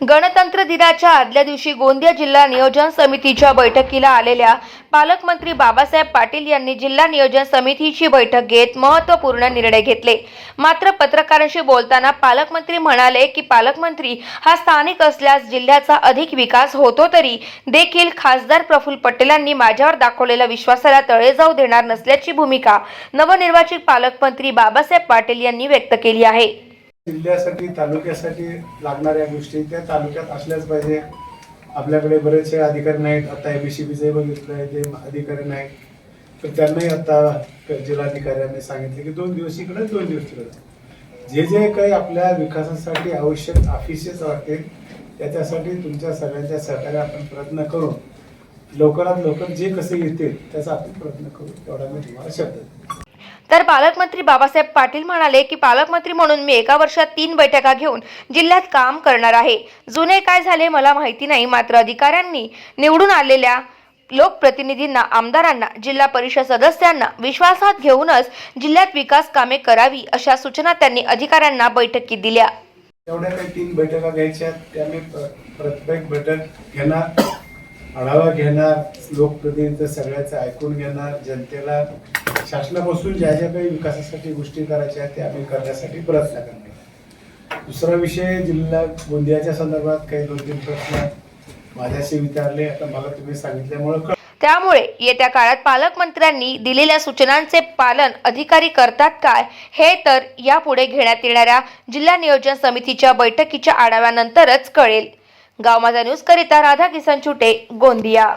गणतंत्र दिनाच्या आदल्या दिवशी गोंदिया जिल्हा नियोजन समितीच्या बैठकीला आलेल्या पालकमंत्री बाबासाहेब पाटील यांनी जिल्हा नियोजन समितीची बैठक घेत महत्त्वपूर्ण निर्णय घेतले. मात्र पत्रकारांशी बोलताना पालकमंत्री म्हणाले की पालकमंत्री हा स्थानिक असल्यास जिल्ह्याचा अधिक विकास होतो तरी देखील खासदार प्रफुल्ल पटेलांनी माझ्यावर दाखवलेल्या विश्वासाला तळे जाऊ देणार नसल्याची भूमिका नवनिर्वाचित पालकमंत्री बाबासाहेब पाटील यांनी व्यक्त केली आहे. जिल्ह्यासाठी तालुक्यासाठी लागणाऱ्या गोष्टी त्या तालुक्यात असल्याच पाहिजे. आपल्याकडे बरेचसे अधिकारी नाहीत. आता एबीसीबीचे बघितलंय ते अधिकारी नाहीत. तर त्यांनाही आता जिल्हाधिकाऱ्यांनी सांगितले की दोन दिवस इकडे दोन दिवस तिकडे. जे जे काही आपल्या विकासासाठी आवश्यक ऑफिसेस वाटतील त्याच्यासाठी तुमच्या सगळ्यांच्या सहकार्य आपण प्रयत्न करू. लवकरात लवकर जे कसे येतील त्याचा आपण प्रयत्न करू एवढा मी तुम्हाला शब्द देतो. तर पालकमंत्री बाबासाहेब पाटील म्हणाले की पालकमंत्री म्हणून मी एका वर्षात तीन बैठका घेऊन जिल्ह्यात काम करणार आहे. जुने काय झाले मला माहिती नाही मात्र अधिकाऱ्यांनी निवडून आलेल्या लोकप्रतिनिधींना आमदारांना जिल्हा परिषद सदस्यांना विश्वासात घेऊनच जिल्ह्यात विकास कामे करावी अशा सूचना त्यांनी अधिकाऱ्यांना बैठकीत दिल्या. एवढ्या काही तीन बैठका घ्यायच्या त्या मी प्रत्येक बैठक घेणार आढावा घेणार लोकप्रतिनिधी सगळ्याचं ऐकून घेणार जनतेला शासनापासून ज्या ज्या काही विकासासाठी गोष्टी करायच्या आहेत त्या आम्ही करण्यासाठी प्रयत्न करणे दुसरा विषय जिल्हा गोंदियाच्या संदर्भात काही दोन तीन प्रश्न माझ्याशी विचारले. आता मला तुम्ही सांगितल्यामुळं त्यामुळे येत्या काळात पालकमंत्र्यांनी दिलेल्या सूचनांचे पालन अधिकारी करतात काय हे तर यापुढे घेण्यात येणाऱ्या जिल्हा नियोजन समितीच्या बैठकीच्या आढाव्यानंतरच कळेल. गाव माझा न्यूज करिता राधा किसन छुटे गोंदिया.